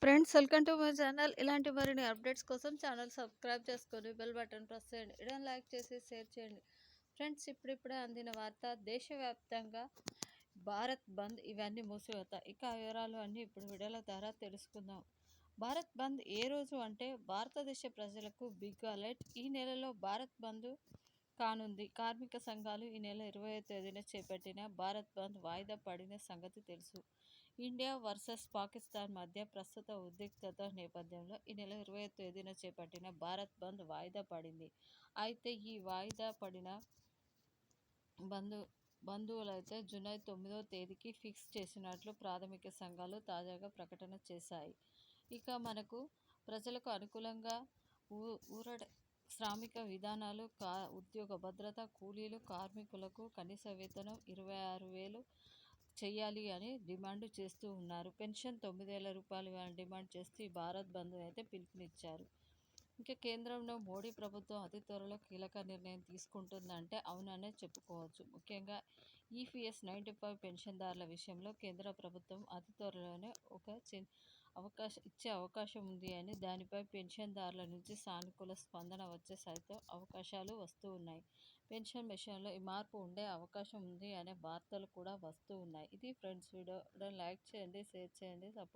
Friends welcome to my channel ఇలాంటి మరిన్ని updates కోసం ఛానల్ సబ్స్క్రైబ్ చేసుకొని బెల్ బటన్ ప్రెస్ చేయండి. ఇలా లైక్ చేసి షేర్ చేయండి. ఫ్రెండ్స్ ఇప్పుడిప్పుడే అందిన వార్త దేశవ్యాప్తంగా భారత్ బంద్ ఇవన్నీ మూసివేతాయి ఇక వివరాలు అన్నీ ఇప్పుడు వీడియోల ద్వారా తెలుసుకుందాం. భారత్ బంద్ ఏ రోజు అంటే భారతదేశ ప్రజలకు బిగ్ అలర్ట్. ఈ నెలలో భారత్ బంద్ కానుంది. కార్మిక సంఘాలు ఈ నెల ఇరవై తేదీన చేపట్టిన భారత్ బంద్ వాయిదా పడిన సంగతి తెలుసు. ఇండియా వర్సెస్ పాకిస్తాన్ మధ్య ప్రస్తుత ఉద్రిక్తత నేపథ్యంలో ఈ నెల ఇరవై తేదీన చేపట్టిన భారత్ బంద్ వాయిదా పడింది. అయితే ఈ వాయిదా పడిన బంధు బంధువులైతే జూలై తొమ్మిదో తేదీకి ఫిక్స్ చేసినట్లు ప్రాథమిక సంఘాలు తాజాగా ప్రకటన చేశాయి. ఇక మనకు ప్రజలకు అనుకూలంగా ఊ ఊరడ శ్రామిక విధానాలు కా ఉద్యోగ భద్రత కూలీలు కార్మికులకు కనీస వేతనం ఇరవై ఆరు వేలు చేయాలి అని డిమాండ్ చేస్తూ ఉన్నారు. పెన్షన్ తొమ్మిది వేల రూపాయలు ఇవ్వాలని డిమాండ్ చేస్తూ ఈ భారత్ బంద్ అయితే పిలుపునిచ్చారు. ఇంకా కేంద్రంలో మోడీ ప్రభుత్వం అతి త్వరలో కీలక నిర్ణయం తీసుకుంటుందంటే అవుననే చెప్పుకోవచ్చు. ముఖ్యంగా ఈపీఎస్ నైంటీ ఫైవ్ పెన్షన్దారుల విషయంలో కేంద్ర ప్రభుత్వం అతి త్వరలోనే ఒక అవకాశం ఇచ్చే అవకాశం ఉంది అని దానిపై పెన్షన్దారుల నుంచి సానుకూల స్పందన వచ్చే సైతం అవకాశాలు వస్తూ ఉన్నాయి. పెన్షన్ విషయంలో ఈ మార్పు ఉండే అవకాశం ఉంది అనే వార్తలు కూడా వస్తూ ఉన్నాయి. ఇది ఫ్రెండ్స్ వీడియో. లైక్ చేయండి షేర్ చేయండి సపోర్ట్